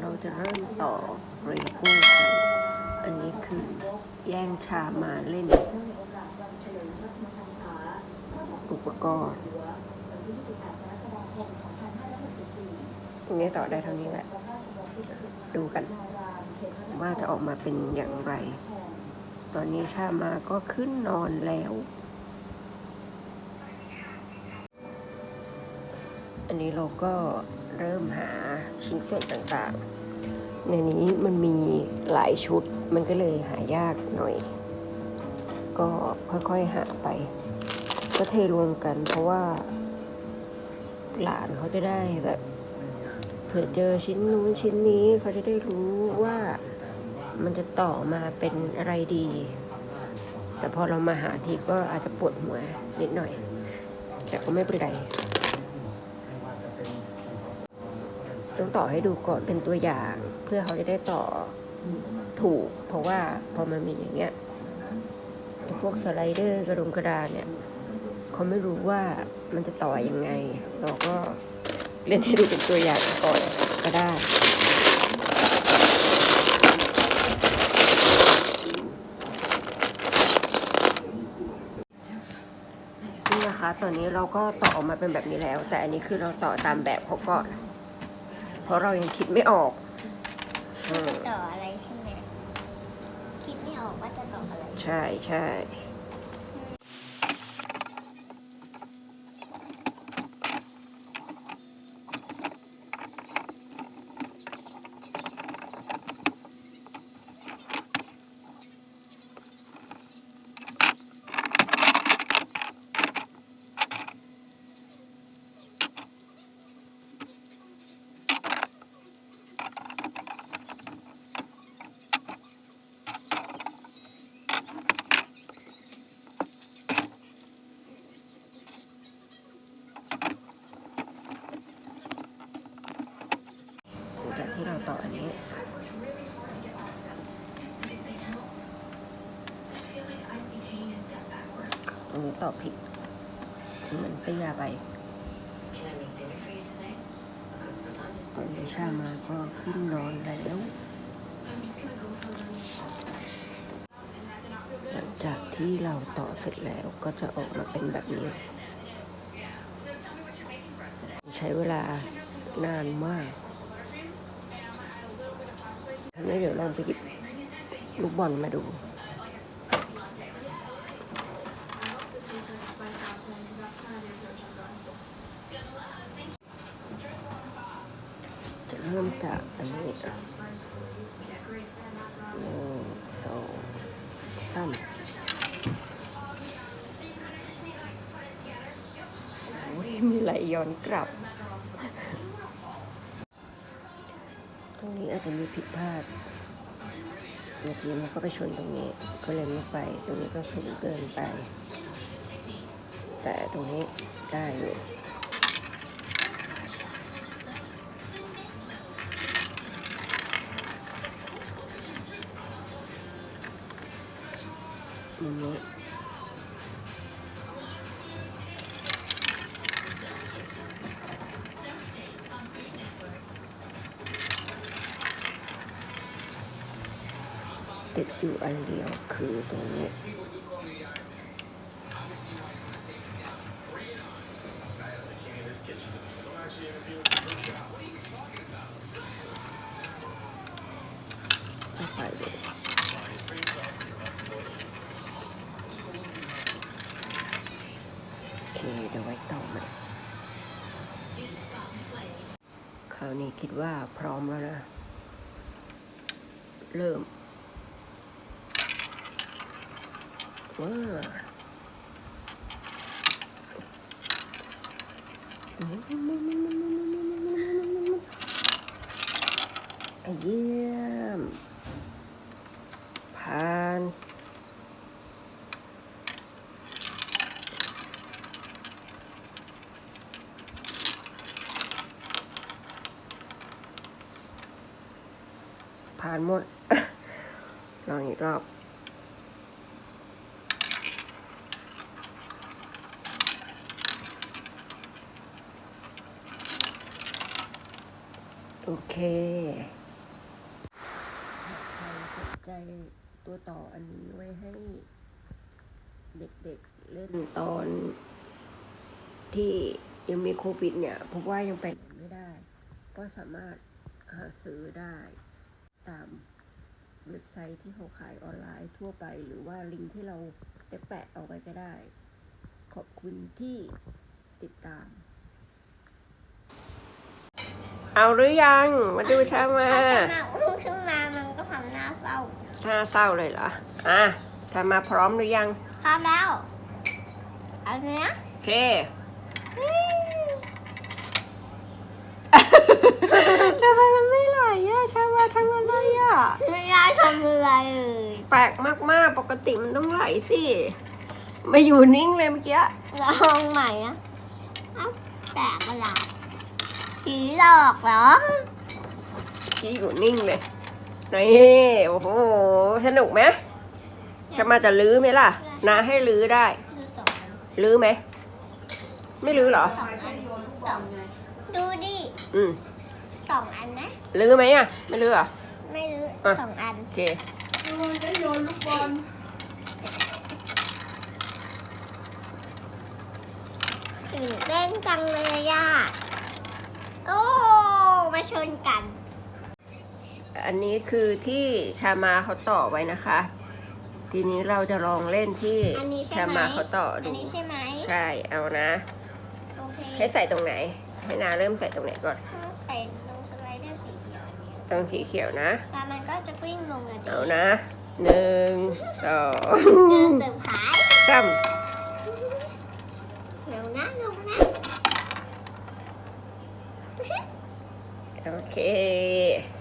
เราจะเริ่มต่อเรโก้กันอันนี้คือแย่งชามาเล่น อุปกรณ์นี้ต่อได้เท่านี้แหละ ดูกัน ว่าจะออกมาเป็นอย่างไร ตอนนี้ชามาก็ขึ้นนอนแล้ว อันนี้เราก็ เริ่มหาชิ้นส่วนต่างๆ ในนี้มันมีหลายชุดมันก็เลยหายากหน่อย ก็ค่อยๆหาไป ก็เทรวมกันเพราะว่า หลานเขาจะได้แบบเผื่อเจอชิ้นนู้นชิ้นนี้เขาจะได้รู้ว่ามันจะต่อมาเป็นอะไรดี แต่พอเรามาหาทีก็อาจจะปวดหัวนิดหน่อย แต่ก็ไม่เป็นไร ต้องต่อให้ดูก่อนเป็นตัวอย่าง เพื่อเขาจะได้ต่อถูก เพราะว่าพอมันมีอย่างเงี้ยพวกสไลเดอร์กระดงกระดานเนี่ยเขาไม่รู้ว่ามันจะต่อยังไง เราก็เล่นให้ดูเป็นตัวอย่างก่อนก็ได้นี่นะคะตอนนี้เราก็ต่อออกมาเป็นแบบนี้แล้ว แต่อันนี้คือเราต่อตามแบบเขาก่อน เพราะเรายังคิดไม่ออกอืมต่ออะไรใช่ไหมคิดไม่ออกว่าจะต่ออะไร ใช่ใช่ ต่ออันนี้อันนี้ต่อผิดมันเตี้ยไปตอนนี้ชามาก็ขึ้นนอนแล้วหลังจากที่เราต่อเสร็จแล้วก็จะออกมาเป็นแบบนี้ ใช้เวลานานมาก ทีนี้เดี๋ยวลองไปหยิบลูกบอลมาดู จะเริ่มจากอันนี้หนึ่งสองสามโอ้ยมีไหลย้อนกลับ ตรงนี้าจะมีผิดพลาดเมื่อกี้มันก็ไปชนตรงนี้ ก็เลยไม่ไป ตรงนี้ก็สูงเกินไป แต่ตรงนี้ได้อยู่อย่างนี้ ติดอยู่อันเดียวคือตรงนี้ไปเลยโอเคเดี๋ยวไว้ต่อใหม่คราวนี้คิดว่าพร้อมแล้วนะ เริ่ม ว้าเยี่ยม ผ่าน ผ่านหมด ลองอีกรอบ เค ใครสนใจตัวต่ออันนี้ไว้ให้เด็กๆเล่นตอนที่ยังมีโควิดเนี่ยพราะว่ายังไปไหนไม่ได้ ก็สามารถหาซื้อได้ตามเว็บไซต์ที่เขาขายออนไลน์ทั่วไป หรือว่าลิงก์ที่เราได้แปะเอาไว้ก็ได้ ขอบคุณที่ติดตาม เอาหรือยัง มาดูชามาถ้าจะมาอุ้มขึ้นมามันก็ทำหน้าเศร้าน่าเศร้าเลยเหรอ อะชามาพร้อมหรือยัง พร้อมแล้วเอาเนี้ยโอเค ทำไมมันไม่ไหลอะชามาทำอะไรอะ ไม่ได้ทำอะไรเลยแปลกมากๆ ปกติมันต้องไหลสิมาอยู่นิ่งเลยเมื่อกี้ลองใหม่อะเอ้าแปลกประหลาด ผีหลอกเหรอที่อยู่นิ่งเลยนี่โอ้โห สนุกไหมจะมาจะลื้อไหมล่ะนาให้ลื้อได้ ดูสองอันลื้อไหม ไม่ลื้อเหรอ สองอันสองดูดิอืมสองอันนะ ลื้อไหมอะ ไม่ลื้อเหรอ ไม่รู้อะ สองอัน โอเคตื่นเต้นจังเลยอะโอ้ มาชนกัน อันนี้คือที่ชามาเขาต่อไว้นะคะ ทีนี้เราจะลองเล่นที่อันนี้ใช่ชาไหมมาเขาต่ออัดูนนี้ใช่ไหมใช่เอานะ โอเคให้ใส่ตรงไหน ให้นาเริ่มใส่ตรงไหนก่อนถ้าใส่ตรงสไลเดอร์สีเขียวอันเนี้ยตรงสีเขียวนะแล้วมันก็จะกลิ้งลงเลยเอานะหนึ่งสองเจอเติมผายสาม เร็วนะเร็วนะ โอเค